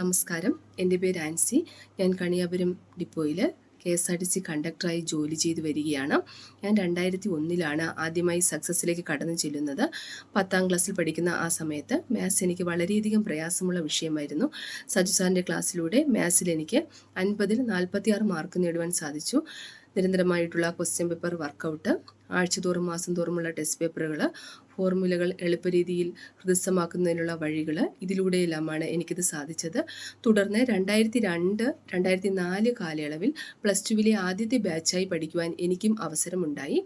നമസ്കാരം. എന്റെ പേര് ആൻസി. ഞാൻ കണിയാപുരം ഡിപ്പോയിൽ K S R T C കണ്ടക്ടറായി ജോലി ചെയ്ത് വരികയാണ്. ഞാൻ രണ്ടായിരത്തി ഒന്നിലാണ് ആദ്യമായി സക്സസ്സിലേക്ക് കടന്നു ചെല്ലുന്നത്. പത്താം ക്ലാസ്സിൽ പഠിക്കുന്ന ആ സമയത്ത് മാത്സ് എനിക്ക് വളരെയധികം പ്രയാസമുള്ള വിഷയമായിരുന്നു. സജു സാറിന്റെ ക്ലാസ്സിലൂടെ മാത്സിൽ എനിക്ക് അൻപതിൽ നാൽപ്പത്തിയാറ് മാർക്ക് നേടുവാൻ സാധിച്ചു. നിരന്തരമായിട്ടുള്ള ക്വസ്റ്റ്യൻ പേപ്പർ വർക്കൗട്ട് ആഴ്ചതോറും മാസം തോറുമുള്ള ടെസ്റ്റ് പേപ്പറുകൾ ഫോർമുലകൾ എളുപ്പരീതിയിൽ ഹൃദയസ്ഥമാക്കുന്നതിനുള്ള വഴികൾ ഇതിലൂടെയെല്ലാമാണ് എനിക്കിത് സാധിച്ചത്. തുടർന്ന് രണ്ടായിരത്തി രണ്ട് രണ്ടായിരത്തി നാല് കാലയളവിൽ പ്ലസ് ടുവിലെ ആദ്യത്തെ ബാച്ചായി പഠിക്കുവാൻ എനിക്കും അവസരമുണ്ടായി.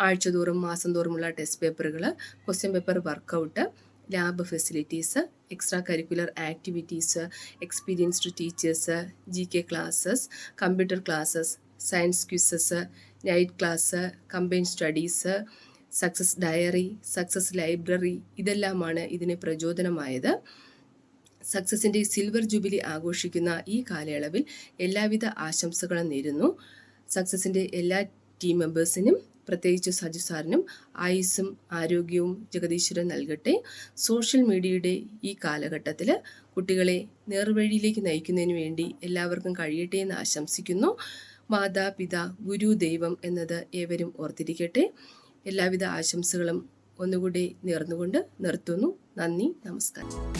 ആഴ്ചതോറും മാസം തോറുമുള്ള ടെസ്റ്റ് പേപ്പറുകൾ question paper workout lab facilities extra curricular activities experienced teachers G K classes computer classes science quizzes night class combine studies success diary success library ഇതെല്ലാമാണ് ഇതിന് പ്രചോദനമായത്. സക്സസിന്റെ സിൽവർ ജൂബിലി ആഘോഷിക്കുന്ന ഈ കാലയളവിൽ എല്ലാവിധ ആശംസകളും നേരുന്നു. സക്സസിന്റെ എല്ലാ ടീം മെമ്പേഴ്സിനും പ്രത്യേകിച്ച് സജു സാറിനും ആയുസ്സും ആരോഗ്യവും ജഗദീശ്വരൻ നൽകട്ടെ. സോഷ്യൽ മീഡിയയുടെ ഈ കാലഘട്ടത്തിൽ കുട്ടികളെ നേർവഴിയിലേക്ക് നയിക്കുന്നതിന് വേണ്ടി എല്ലാവർക്കും കഴിയട്ടെ എന്ന് ആശംസിക്കുന്നു. മാതാപിതാ ഗുരു ദൈവം എന്നത് ഏവരും ഓർത്തിരിക്കട്ടെ. എല്ലാവിധ ആശംസകളും ഒന്നുകൂടി നേർന്നുകൊണ്ട് നിർത്തുന്നു. നന്ദി നമസ്കാരം.